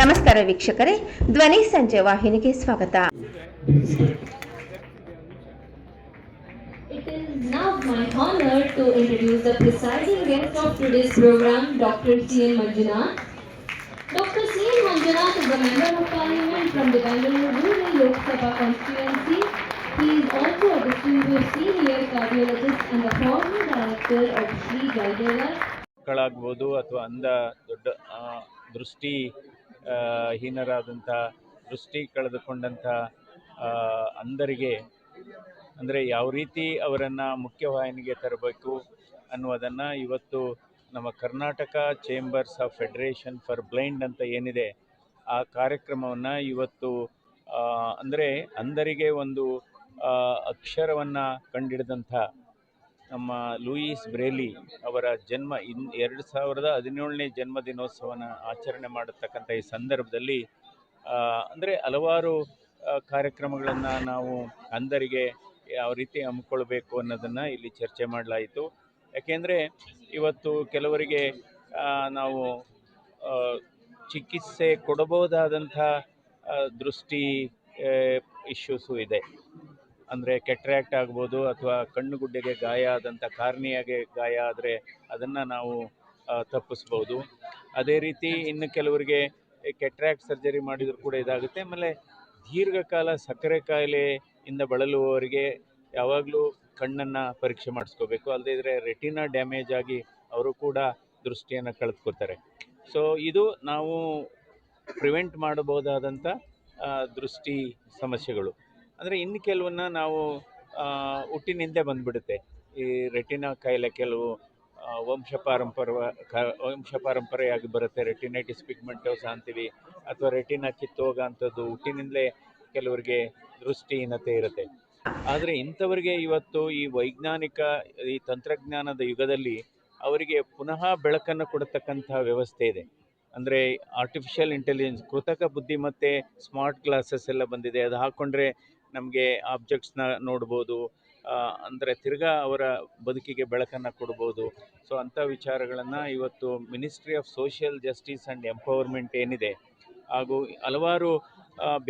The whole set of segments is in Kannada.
ನಮಸ್ಕಾರ ವೀಕ್ಷಕರೇ ಧ್ವನಿ ಸಂಜೆ ವಾಹಿನಿಗೆ ಸ್ವಾಗತ It is now my honor to introduce the presiding guest of today's program, Dr. C.N. Manjunath. Dr. C.N. Manjunath is a member of parliament from the Bangalore Rural Lok Sabha constituency. He is also a distinguished senior cardiologist and the former director of Sri Gaidela ಮಕ್ಕಳಾಗ್ಬೋದು ಅಥವಾ ಅಂದ ದೊಡ್ಡ ದೃಷ್ಟಿ ಹೀನರಾದಂಥ ದೃಷ್ಟಿ ಕಳೆದುಕೊಂಡಂಥ ಅಂದರಿಗೆ ಅಂದರೆ ಯಾವ ರೀತಿ ಅವರನ್ನು ಮುಖ್ಯವಾಹಿನಿಗೆ ತರಬೇಕು ಅನ್ನುವುದನ್ನು ಇವತ್ತು ನಮ್ಮ Karnataka chambers of federation for blind ಅಂತ ಏನಿದೆ, ಆ ಕಾರ್ಯಕ್ರಮವನ್ನು ಇವತ್ತು ಅಂದರೆ ಅಂಧರಿಗೆ ಒಂದು ಅಕ್ಷರವನ್ನು ಕಂಡಿಡಿದಂಥ ನಮ್ಮ ಲೂಯಿಸ್ ಬ್ರೇಲಿ ಅವರ ಜನ್ಮ ಇನ್ ಎರಡು ಸಾವಿರದ ಹದಿನೇಳನೇ ಜನ್ಮ ದಿನೋತ್ಸವನ ಆಚರಣೆ ಮಾಡತಕ್ಕಂಥ ಈ ಸಂದರ್ಭದಲ್ಲಿ ಅಂದರೆ ಹಲವಾರು ಕಾರ್ಯಕ್ರಮಗಳನ್ನು ನಾವು ಅಂಧರಿಗೆ ಯಾವ ರೀತಿ ಹಮ್ಮಿಕೊಳ್ಬೇಕು ಅನ್ನೋದನ್ನು ಇಲ್ಲಿ ಚರ್ಚೆ ಮಾಡಲಾಯಿತು. ಯಾಕೆಂದರೆ ಇವತ್ತು ಕೆಲವರಿಗೆ ನಾವು ಚಿಕಿತ್ಸೆ ಕೊಡಬಹುದಾದಂಥ ದೃಷ್ಟಿ ಇಶ್ಯೂಸು ಇದೆ. ಅಂದರೆ ಕೆಟ್ರ್ಯಾಕ್ಟ್ ಆಗ್ಬೋದು ಅಥವಾ ಕಣ್ಣು ಗುಡ್ಡೆಗೆ ಗಾಯ ಆದಂಥ ಕಾರ್ನಿಯಾಗೆ ಗಾಯ ಆದರೆ ಅದನ್ನು ನಾವು ತಪ್ಪಿಸ್ಬೋದು. ಅದೇ ರೀತಿ ಇನ್ನು ಕೆಲವರಿಗೆ ಕೆಟ್ರ್ಯಾಕ್ಟ್ ಸರ್ಜರಿ ಮಾಡಿದರೂ ಕೂಡ ಇದಾಗುತ್ತೆ. ಆಮೇಲೆ ದೀರ್ಘಕಾಲ ಸಕ್ಕರೆ ಕಾಯಿಲೆಯಿಂದ ಬಳಲುವವರಿಗೆ ಯಾವಾಗಲೂ ಕಣ್ಣನ್ನು ಪರೀಕ್ಷೆ ಮಾಡಿಸ್ಕೋಬೇಕು. ಅಲ್ಲದೇ ಇದ್ದರೆ ರೆಟಿನಾ ಡ್ಯಾಮೇಜ್ ಆಗಿ ಅವರು ಕೂಡ ದೃಷ್ಟಿಯನ್ನು ಕಳೆದುಕೋತಾರೆ ಸೊ, ಇದು ನಾವು ಪ್ರಿವೆಂಟ್ ಮಾಡಬಹುದಾದಂಥ ದೃಷ್ಟಿ ಸಮಸ್ಯೆಗಳು. ಅಂದರೆ ಇನ್ನು ಕೆಲವನ್ನ ನಾವು ಹುಟ್ಟಿನಿಂದೇ ಬಂದುಬಿಡುತ್ತೆ. ಈ ರೆಟಿನಾ ಕಾಯಿಲೆ ಕೆಲವು ವಂಶ ಪಾರಂಪರ ಕ- ವಂಶ ಪಾರಂಪರೆಯಾಗಿ ಬರುತ್ತೆ. ರೆಟಿನೈಟಿಸ್, ಪಿಗ್ಮೆಂಟೋಸ್ ಅಂತೀವಿ. ಅಥವಾ ರೆಟಿನಾ ಕಿತ್ತೋಗ ಅಂಥದ್ದು ಹುಟ್ಟಿನಿಂದಲೇ ಕೆಲವರಿಗೆ ದೃಷ್ಟಿಹೀನತೆ ಇರುತ್ತೆ. ಆದರೆ ಇಂಥವರಿಗೆ ಇವತ್ತು ಈ ವೈಜ್ಞಾನಿಕ, ಈ ತಂತ್ರಜ್ಞಾನದ ಯುಗದಲ್ಲಿ ಅವರಿಗೆ ಪುನಃ ಬೆಳಕನ್ನು ಕೊಡತಕ್ಕಂಥ ವ್ಯವಸ್ಥೆ ಇದೆ. ಅಂದರೆ ಆರ್ಟಿಫಿಷಿಯಲ್ ಇಂಟೆಲಿಜೆನ್ಸ್ ಕೃತಕ ಬುದ್ಧಿಮತ್ತೆ ಸ್ಮಾರ್ಟ್ ಗ್ಲಾಸಸ್ ಎಲ್ಲ ಬಂದಿದೆ. ಅದು ಹಾಕ್ಕೊಂಡ್ರೆ ನಮಗೆ ಆಬ್ಜೆಕ್ಟ್ಸ್ನ ನೋಡ್ಬೋದು ಅಂದರೆ ತಿರ್ಗಾ ಅವರ ಬದುಕಿಗೆ ಬೆಳಕನ್ನು ಕೊಡ್ಬೋದು. ಸೊ ಅಂಥ ವಿಚಾರಗಳನ್ನು ಇವತ್ತು ministry of social justice and empowerment ಏನಿದೆ, ಹಾಗೂ ಹಲವಾರು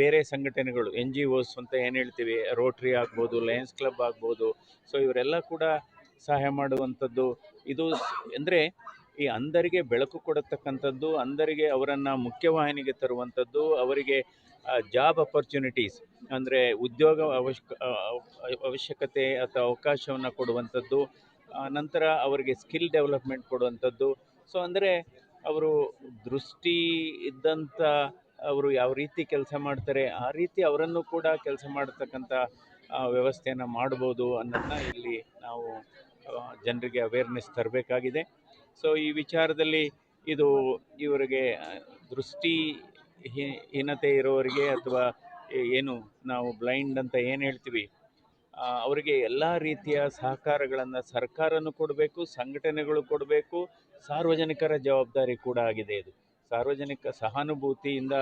ಬೇರೆ ಸಂಘಟನೆಗಳು ಎನ್ ಜಿ ಓಸ್ ಅಂತ ಏನು ಹೇಳ್ತೀವಿ ರೋಟ್ರಿ ಆಗ್ಬೋದು ಲಯನ್ಸ್ ಕ್ಲಬ್ ಆಗ್ಬೋದು. ಸೊ ಇವರೆಲ್ಲ ಕೂಡ ಸಹಾಯ ಮಾಡುವಂಥದ್ದು ಇದು ಅಂದರೆ ಈ ಅಂಧರಿಗೆ ಬೆಳಕು ಕೊಡತಕ್ಕಂಥದ್ದು ಅಂಧರಿಗೆ ಅವರನ್ನು ಮುಖ್ಯವಾಹಿನಿಗೆ ತರುವಂಥದ್ದು, ಅವರಿಗೆ ಜಾಬ್ ಅಪರ್ಚುನಿಟೀಸ್ ಅಂದರೆ ಉದ್ಯೋಗ ಅವಶ್ಯ ಅವಶ್ಯಕತೆ ಅಥವಾ ಅವಕಾಶವನ್ನು ಕೊಡುವಂಥದ್ದು ನಂತರ ಅವರಿಗೆ ಸ್ಕಿಲ್ ಡೆವಲಪ್ಮೆಂಟ್ ಕೊಡುವಂಥದ್ದು. ಸೊ ಅಂದರೆ ಅವರು ದೃಷ್ಟಿ ಇದ್ದಂಥ, ಅವರು ಯಾವ ರೀತಿ ಕೆಲಸ ಮಾಡ್ತಾರೆ, ಆ ರೀತಿ ಅವರನ್ನು ಕೂಡ ಕೆಲಸ ಮಾಡತಕ್ಕಂಥ ವ್ಯವಸ್ಥೆಯನ್ನು ಮಾಡ್ಬೋದು ಅನ್ನೋದನ್ನ ಇಲ್ಲಿ ನಾವು ಜನರಿಗೆ ಅವೇರ್ನೆಸ್ ತರಬೇಕಾಗಿದೆ. ಸೊ ಈ ವಿಚಾರದಲ್ಲಿ ಇದು ಇವರಿಗೆ ದೃಷ್ಟಿ ಹೀನತೆ ಇರೋರಿಗೆ ಅಥವಾ ಏನು ನಾವು ಬ್ಲೈಂಡ್ ಅಂತ ಏನು ಹೇಳ್ತೀವಿ ಅವರಿಗೆ ಎಲ್ಲ ರೀತಿಯ ಸಹಕಾರಗಳನ್ನು ಸರ್ಕಾರನೂ ಕೊಡಬೇಕು, ಸಂಘಟನೆಗಳು ಕೊಡಬೇಕು, ಸಾರ್ವಜನಿಕರ ಜವಾಬ್ದಾರಿ ಕೂಡ ಆಗಿದೆ ಇದು. ಸಾರ್ವಜನಿಕ ಸಹಾನುಭೂತಿಯಿಂದ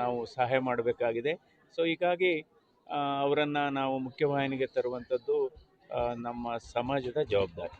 ನಾವು ಸಹಾಯ ಮಾಡಬೇಕಾಗಿದೆ. ಸೊ ಹೀಗಾಗಿ ಅವರನ್ನು ನಾವು ಮುಖ್ಯವಾಹಿನಿಗೆ ತರುವಂಥದ್ದು ನಮ್ಮ ಸಮಾಜದ ಜವಾಬ್ದಾರಿ.